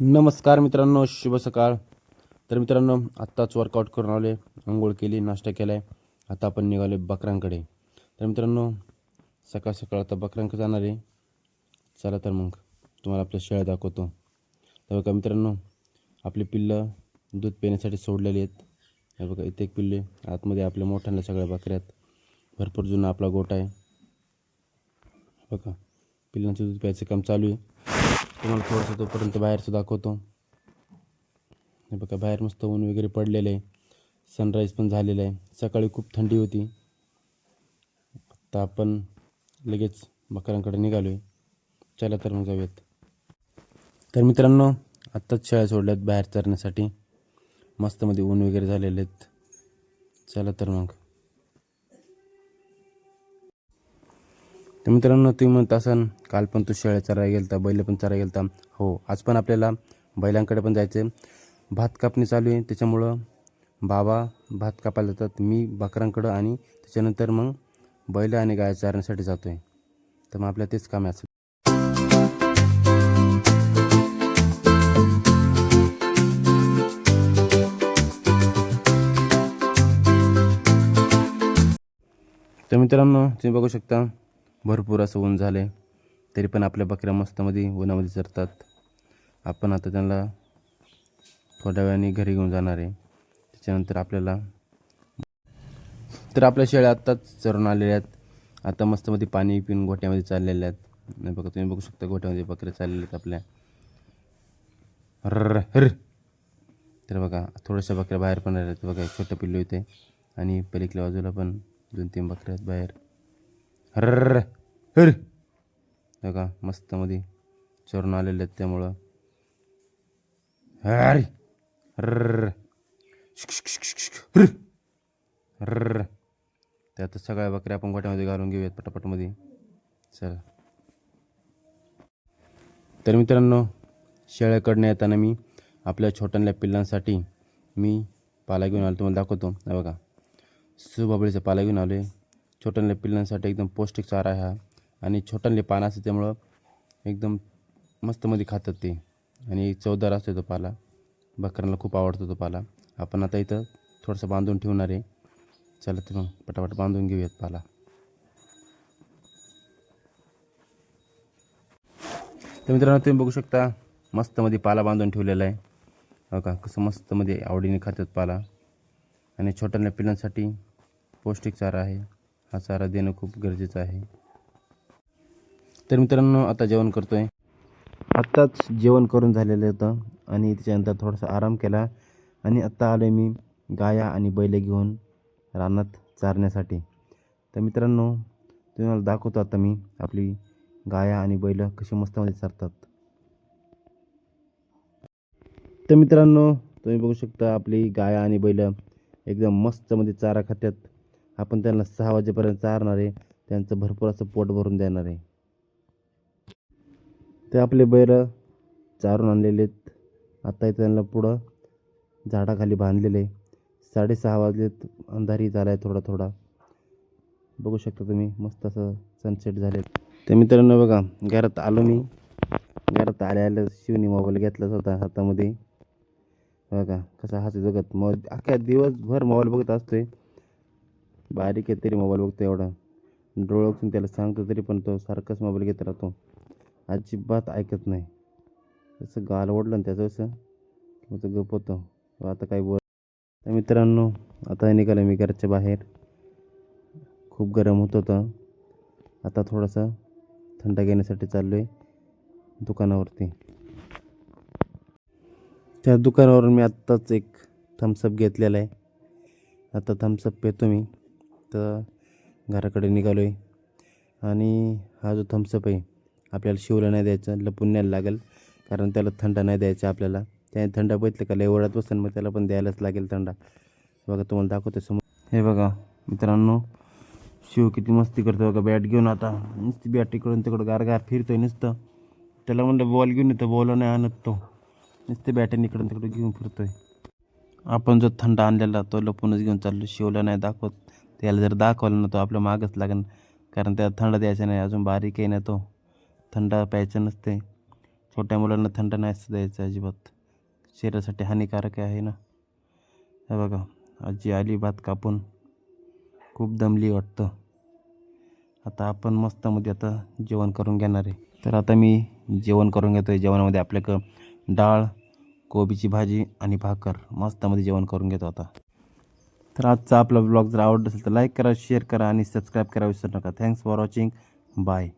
नमस्कार मित्रांनो शुभ सकाळ. तर मित्रांनो आत्ताच वर्कआउट करून आले आंघोळ केली नाश्ता केला आहे आता आपण निघालो बकरांकडे. तर मित्रांनो सकाळ सकाळ आता बकरांकडे जाणार आहे. चला तर मग तुम्हाला आपल्या शेळ्या दाखवतो. तर बघा मित्रांनो आपली पिल्लं दूध पिण्यासाठी सोडलेली आहेत. हे बघा इथे एक पिल्ले आतमध्ये आपल्या मोठ्यांना सगळ्या बकऱ्यात भरपूर जुना आपला गोठा आहे. बघा पिल्लांचं दूध प्यायचं काम चालू आहे. तुम्हाला थोडंसं तोपर्यंत बाहेरचं दाखवतो. हे बघा बाहेर मस्त ऊन वगैरे पडलेलं आहे. सनराईज पण झालेलं आहे. सकाळी खूप थंडी होती. आता आपण लगेच बकरांकडे निघालो आहे चला तर मग जाऊयात. तर मित्रांनो आत्ताच शाळा सोडल्यात बाहेर चरण्यासाठी. मस्तमध्ये ऊन वगैरे झालेले आहेत. चला तर मग. तर मित्रांनो तुम्ही म्हणत असाल काल पण तू शेळ्या चरायला गेलता बैल पण चरायला गेलता. हो आज पण आपल्याला बैलांकडे पण जायचं आहे भात कापणी चालू आहे त्याच्यामुळं बाबा भात कापायला जातात मी बकरांकडं आणि त्याच्यानंतर मग बैल आणि गाय चारण्यासाठी जातो आहे तर मग आपल्या तेच काम आहे तर मित्रांनो तुम्ही बघू शकता भरपूर असं ऊन झालं आहे तरी पण आपल्या बकऱ्या मस्तमध्ये उन्हामध्ये चरतात. आपण आता त्यांना थोड्या वेळाने घरी घेऊन जाणार आहे. त्याच्यानंतर आपल्याला तर आपल्या शेळ्या आत्ताच चरून आलेल्या आहेत. आता मस्तमध्ये पाणी पिऊन गोट्यामध्ये चाललेल्या आहेत. नाही बघा तुम्ही बघू शकता गोट्यामध्ये बकऱ्या चाललेल्या आहेत आपल्या. र हर तर बघा थोड्याशा बकऱ्या बाहेर पण राहिल्या आहेत. बघा एक छोटं पिल्लू इथे. आणि पलीकडल्या बाजूला पण दोन तीन बकऱ्या आहेत बाहेर. हर्र हर बघा मस्तमध्ये चरून आलेले आहेत त्यामुळं. हरी हर्र हर्र ते सगळ्या बकऱ्या आपण गोट्यामध्ये घालून घेऊयात पटापटमध्ये. चल. तर मित्रांनो शेळ्याकडनं येताना मी आपल्या छोट्यांल्या पिल्लांसाठी मी पाला घेऊन आलो तुम्हाला दाखवतो. बघा. सुबाबळीचा पाला घेऊन आलो आहे छोट्यांल्या पिल्लांसाठी एकदम पौष्टिक चारा आहे हा. आणि छोट्यांले पानं असते त्यामुळं एकदम मस्तमध्ये खातात ते. आणि चवदार असतो तो पाला. बकऱ्यांना खूप आवडतो तो पाला. आपण आता इथं थोडंसं बांधून ठेवणार आहे. चला तर मग पटापट बांधून घेऊयात पाला. तर मित्रांनो तुम्ही बघू शकता मस्तमध्ये पाला बांधून ठेवलेला आहे. हो का? कसं मस्तमध्ये आवडीने खातात पाला. आणि छोट्यांना पिल्लांसाठी पौष्टिक चारा आहे. हा चारा देणं खूप गरजेचं आहे. तर मित्रांनो आता जेवण करतो आहे आत्ताच जेवण करून झालेलं होतं आणि त्याच्यानंतर थोडासा आराम केला आणि आत्ता आलो मी गाया आणि बैल घेऊन रानात चारण्यासाठी. तर मित्रांनो तुम्हाला दाखवतो आता मी आपली गाया आणि बैल कशी मस्तमध्ये चारतात. तर मित्रांनो तुम्ही बघू शकता आपली गाया आणि बैल एकदम मस्तमध्ये चारा खात्यात. आपण त्यांना सहा वाजेपर्यंत चारणार आहे. त्यांचं भरपूर असं पोट भरून देणार आहे. ते आपले बैल चारून आणलेले आहेत. आत्ता त्यांना पुढं झाडाखाली बांधलेले आहे. साडेसहा वाजलेत. अंधारी झाला आहे थोडा थोडा. बघू शकता तुम्ही मस्त असं सनसेट झाले तर मित्रांनो बघा घरात आलो मी. घरात आल्या आल्या शिवनी मोबाईल घेतलाच होता हातामध्ये. बघा कसा हात जगत मग अख्ख्या दिवसभर मोबाईल बघत असतोय. बारीक आहे तरी मोबाईल बघतो एवढा. डोळं त्याला सांगतो तरी पण तो सारखाच मोबाईल घेत राहतो. अजिबात ऐकत नाही. तसं गाल ओढलं ना त्याचं असं मग तो गप होतो. आता काही बोल तर मित्रांनो आता निघालो मी घरच्या बाहेर. खूप गरम होत होतं. आता थोडंसं थंड घेण्यासाठी चाललो आहे दुकानावरती. त्या दुकानावरून मी आत्ताच एक थम्सअप घेतलेला आहे. आता थम्सअप पितो मी. तर घराकडे निघालो आहे आणि हा जो थम्सअप आहे आपल्याला शिवला नाही द्यायचं लपून न्यायला लागेल. कारण त्याला थंड नाही द्यायचा आपल्याला. त्याने थंड बघितलं का लय ओढत बसेल मग त्याला पण द्यायलाच लागेल थंडा. बघा तुम्हाला दाखवतो समोर. हे बघा मित्रांनो शिव किती मस्ती करतो बघा. बॅट घेऊन आता नुसती बॅट इकडून तिकडं गारगार फिरतोय नुसतं. त्याला म्हणलं बॉल घेऊन येतो बॉल नाही आणत तो. नुसते बॅटन इकडून तिकडं घेऊन फिरतोय. आपण जो थंड आणलेला तो लपूनच घेऊन चाललो शिवला नाही दाखवत. त्याला जर दाखवलं ना तो आपलं मागच लागेल. कारण त्याला थंड द्यायचा नाही अजून बारीक आहे ना तो. थंड प्यायचं नसते छोट्या मुलांना थंड नाही असं द्यायचं अजिबात. शरीरासाठी हानिकारक आहे ना. हे बघा आजी आली भात कापून. खूप दमली वाटतं. आता आपण मस्तमध्ये आता जेवण करून घेणार आहे. तर आता मी जेवण करून घेतो आहे जेवणामध्ये आपल्याकडं डाळ कोबीची भाजी आणि भाकर. मस्तमध्ये जेवण करून घेतो आता. तर आजचा आपला ब्लॉग जर आवडला असेल तर लाईक करा शेअर करा आणि सबस्क्राईब करा विसरू नका. Thanks for watching bye